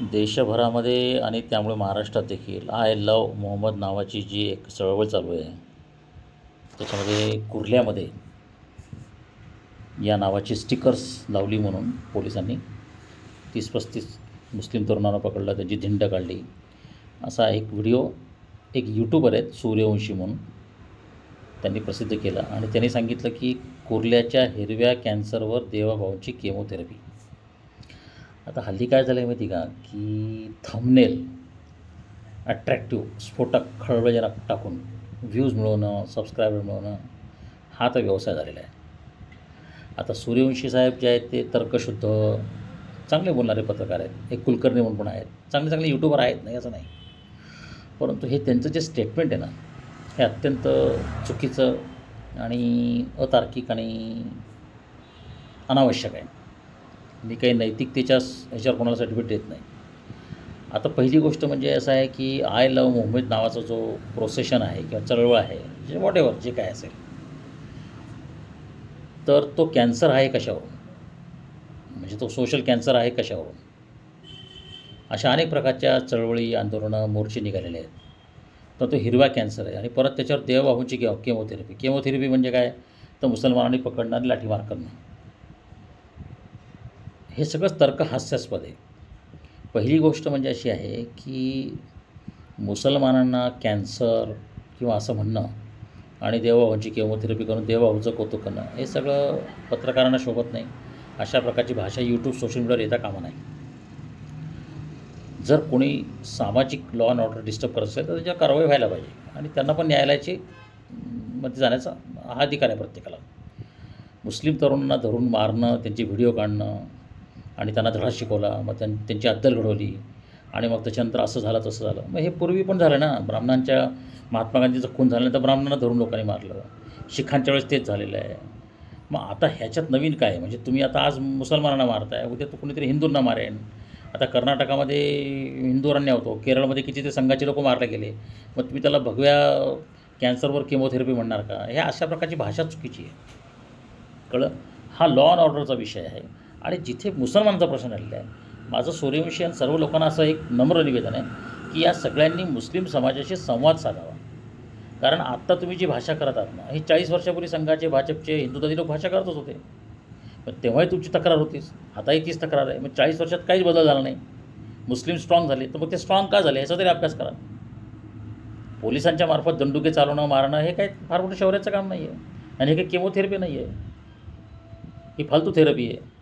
देशभरामध्ये आणि त्यामुळे महाराष्ट्रात देखील आय लव मोहम्मद नावाची जी एक चळवळ चालू आहे त्याच्यामध्ये कुर्ल्यामध्ये या नावाची स्टिकर्स लावली म्हणून पोलिसांनी. तीस पस्तीस मुस्लिम तरुणांना पकडलं त्यांची धिंड काढली. असा एक व्हिडिओ एक यूट्यूबर आहेत सूर्यवंशी म्हणून त्यांनी प्रसिद्ध केला. आणि त्यांनी सांगितलं की कुर्ल्याच्या हिरव्या कॅन्सरवर देवाभाऊंची केमोथेरपी आता हल्ली काय झालं आहे माहिती का? की थंबनेल अट्रॅक्टिव्ह स्फोटक खळबळजनक टाकून व्ह्यूज मिळवणं सबस्क्रायबर मिळवणं हा तर व्यवसाय झालेला आहे. आता सूर्यवंशी साहेब जे आहेत ते तर्कशुद्ध चांगले बोलणारे पत्रकार आहेत. एक कुलकर्णी म्हणून पण आहेत. चांगले चांगले यूट्यूबर आहेत नाही असं नाही. परंतु हे त्यांचं जे स्टेटमेंट आहे ना हे अत्यंत चुकीचं आणि अतार्किक आणि अनावश्यक आहे. मी काही नैतिकतेच्या ह्याच्यावर कोणाला सर्टिफिकेट देत नाही. आता पहिली गोष्ट म्हणजे असं आहे की आय लव मोहमेद नावाचा जो प्रोसेशन आहे किंवा चळवळ आहे जे वॉट एव्हर जे काय असेल तर तो कॅन्सर आहे कशावरून? म्हणजे तो सोशल कॅन्सर आहे कशावरून? अशा अनेक प्रकारच्या चळवळी आंदोलनं मोर्चे निघालेले आहेत. तर तो हिरवा कॅन्सर आहे आणि परत त्याच्यावर देवबाहूंची किंवा केमोथेरपी केमोथेरपी म्हणजे काय? तर मुसलमानांनी पकडणं आणि लाठीमार करणं. हे सगळंच तर्क हास्यास्पद आहे. पहिली गोष्ट म्हणजे अशी आहे की मुसलमानांना कॅन्सर किंवा असं म्हणणं आणि देवबाबांची केमोथेरपी करून देवबाबाचं कौतुक करणं हे सगळं पत्रकारांना शोभत नाही. अशा प्रकारची भाषा यूट्यूब सोशल मीडियावर येता कामा नाही. जर कोणी सामाजिक लॉ अँड ऑर्डर डिस्टर्ब करत असेल तर त्याच्यावर कारवाई व्हायला पाहिजे आणि त्यांना पण न्यायालयाची मध्ये जाण्याचा हा अधिकार आहे प्रत्येकाला. मुस्लिम तरुणांना धरून मारणं त्यांचे व्हिडिओ काढणं आणि त्यांना धडा शिकवला मग त्यां त्यांची अद्दल घडवली आणि मग त्याच्यानंतर असं झालं तसं झालं. मग हे पूर्वी पण झालं ना. ब्राह्मणांच्या महात्मा गांधीचं खून झाल्यानंतर ब्राह्मणांना धरून लोकांनी मारलं. शिखांच्या वेळेस तेच झालेलं आहे. मग आता ह्याच्यात नवीन काय? म्हणजे तुम्ही आता आज मुसलमानांना मारताय उद्या तो कुणीतरी हिंदूंना मारेन. आता कर्नाटकामध्ये हिंदूरांनी होतो. केरळमध्ये किती ते संघाचे लोक मारले गेले. मग तुम्ही त्याला भगव्या कॅन्सरवर केमोथेरपी म्हणणार का? ह्या अशा प्रकारची भाषा चुकीची आहे. कळलं? हा लॉ अँड ऑर्डरचा विषय आहे. आणि जिथे मुसलमानांचा प्रश्न आलेला आहे माझं सूर्यवंशी आणि सर्व लोकांना असं एक नम्र निवेदन आहे की या सगळ्यांनी मुस्लिम समाजाशी संवाद साधावा. कारण आत्ता तुम्ही जी भाषा करत आहात ना हे चाळीस वर्षापूर्वी संघाचे भाजपचे हिंदुत्वादी लोक भाषा करतच होते. पण तेव्हाही तुमची तक्रार होतीच. आताही तीच तक्रार आहे. मग चाळीस वर्षात काहीच बदल झाला नाही. मुस्लिम स्ट्रॉंग झाले. तर मग ते स्ट्रॉंग का झाले? याचा तरी अभ्यास करा. पोलिसांच्या मार्फत दंडुके चालवणं मारणं हे काही फार मोठं शौर्याचं काम नाही आहे आणि हे काही केमोथेरपी नाही आहे ही फालतू थेरपी आहे.